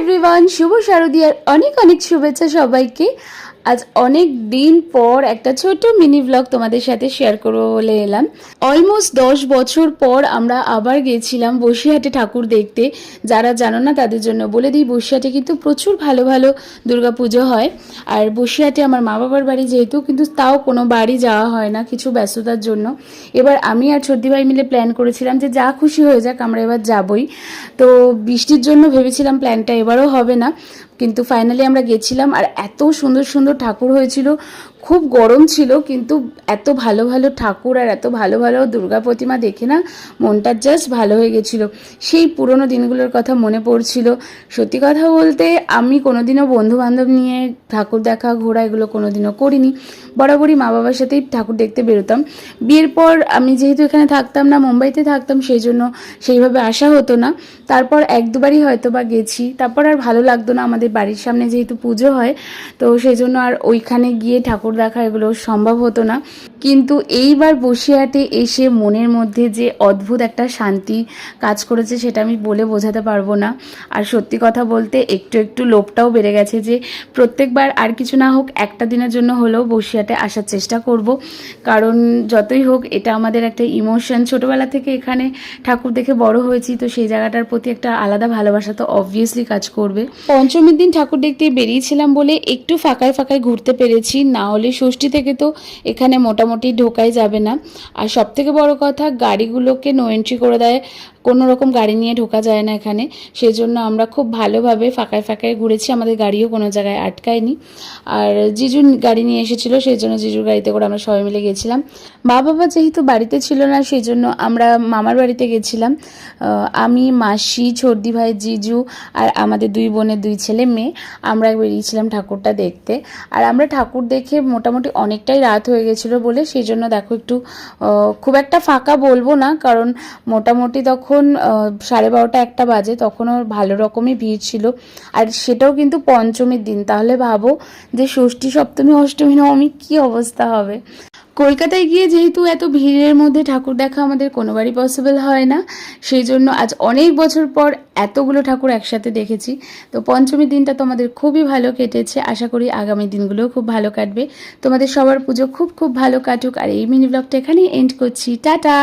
Everyone শুভ শারদীয়ার অনেক অনেক শুভেচ্ছা সবাইকে। আজ অনেক দিন পর একটা ছোট মিনি ব্লগ তোমাদের সাথে শেয়ার করব বলে এলাম। অলমোস্ট দশ বছর পর আমরা আবার গেছিলাম বসিরহাটে ঠাকুর দেখতে। যারা জানো না তাদের জন্য বলে দিই, বসিরহাটে কিন্তু প্রচুর ভালো ভালো দুর্গাপুজো হয়। আর বসিরহাটে আমার মা বাবার বাড়ি যেহেতু, কিন্তু তাও কোনো বাড়ি যাওয়া হয় না কিছু ব্যস্ততার জন্য। এবার আমি আর সর্দি ভাই মিলে প্ল্যান করেছিলাম যে যা খুশি হয়ে যাক, আমরা এবার যাবই। তো বৃষ্টির জন্য ভেবেছিলাম প্ল্যানটা এবারও হবে না। কিন্তু ফাইনালি আমরা গেছিলাম আর এত সুন্দর সুন্দর ঠাকুর হয়েছিল। খুব গরম ছিল কিন্তু এত ভালো ভালো ঠাকুর আর এত ভালো ভালো দুর্গা প্রতিমা দেখে না মনটা জাস্ট ভালো হয়ে গেছিল। সেই পুরনো দিনগুলোর কথা মনে পড়ছিল। সত্যি কথা বলতে আমি কোনোদিনও বন্ধু বান্ধব নিয়ে ঠাকুর দেখা, ঘোরা এগুলো কোনোদিনও করিনি। বরাবরই মা বাবার সাথেই ঠাকুর দেখতে বেরোতাম। বিয়ের পর আমি যেহেতু এখানে থাকতাম না, মুম্বাইতে থাকতাম সেই জন্য সেইভাবে আসা হতো না। তারপর এক দুবারই হয়তো বা গেছি। তারপর আর ভালো লাগতো না আমাদের বাড়ির সামনে যেহেতু পুজো হয়, তো সেই জন্য আর ওইখানে গিয়ে ঠাকুর দেখা এগুলো সম্ভব হতো না। কিন্তু এইবার বসিরহাটে এসে মনের মধ্যে যে অদ্ভুত একটা শান্তি কাজ করেছে সেটা আমি বলে বোঝাতে পারব না। আর সত্যি কথা বলতে একটু একটু লোভটাও বেড়ে গেছে যে প্রত্যেকবার আর কিছু না হোক একটা দিনের জন্য হলেও বসিরহাটে আসার চেষ্টা করব। কারণ যতই হোক এটা আমাদের একটা ইমোশন। ছোটোবেলা থেকে এখানে ঠাকুর দেখে বড় হয়েছি, তো সেই জায়গাটার প্রতি একটা আলাদা ভালোবাসা তো অবভিয়াসলি কাজ করবে। পঞ্চমীর দিন ঠাকুর দেখতে বেরিয়েছিলাম বলে একটু ফাঁকায় ফাঁকায় ঘুরতে পেরেছি। না হলে ষষ্ঠী থেকে তো এখানে মোটামুটি ঢোকাই যাবে না। আর সব থেকে বড় কথা, গাড়িগুলোকে নো এন্ট্রি করে দেয়। কোনো রকম গাড়ি নিয়ে ঢোকা যায় না এখানে। সেই জন্য আমরা খুব ভালোভাবে ফাঁকায় ফাঁকায় ঘুরেছি। আমাদের গাড়িও কোনো জায়গায় আটকায়নি। আর জিজু গাড়ি নিয়ে এসেছিল সেই জন্য জিজুর গাড়িতে করে আমরা সবাই মিলে গেছিলাম। মা বাবা যেহেতু বাড়িতে ছিল না সেই জন্য আমরা মামার বাড়িতে গেছিলাম। আমি, মাসি ছর্দি ভাই, জিজু আর আমাদের দুই বোনের দুই ছেলে মেয়ে আমরা বেরিয়েছিলাম ঠাকুরটা দেখতে। আর আমরা ঠাকুর দেখে মোটামুটি অনেকটাই রাত হয়ে গেছিল বলে সেই জন্য দেখো একটু খুব একটা ফাঁকা বলব না, কারণ মোটামুটি তখন সাড়ে বারোটা একটা বাজে, তখনও ভালো রকমই ভিড় ছিল। আর সেটাও কিন্তু পঞ্চমীর দিন, তাহলে ভাবো যে ষষ্ঠী সপ্তমী, অষ্টমী, নবমী কী অবস্থা হবে? কলকাতায় গিয়ে যেহেতু এত ভিড়ের মধ্যে ঠাকুর দেখা আমাদের কোনোবারই পসিবল হয় না, সেই জন্য আজ অনেক বছর পর এতগুলো ঠাকুর একসাথে দেখেছি। তো পঞ্চমীর দিনটা তোমাদের খুবই ভালো কেটেছে। আশা করি আগামী দিনগুলোও খুব ভালো কাটবে। তোমাদের সবার পুজো খুব খুব ভালো কাটুক। আর এই মিনি ব্লগটা এখানেই এন্ড করছি। টাটা!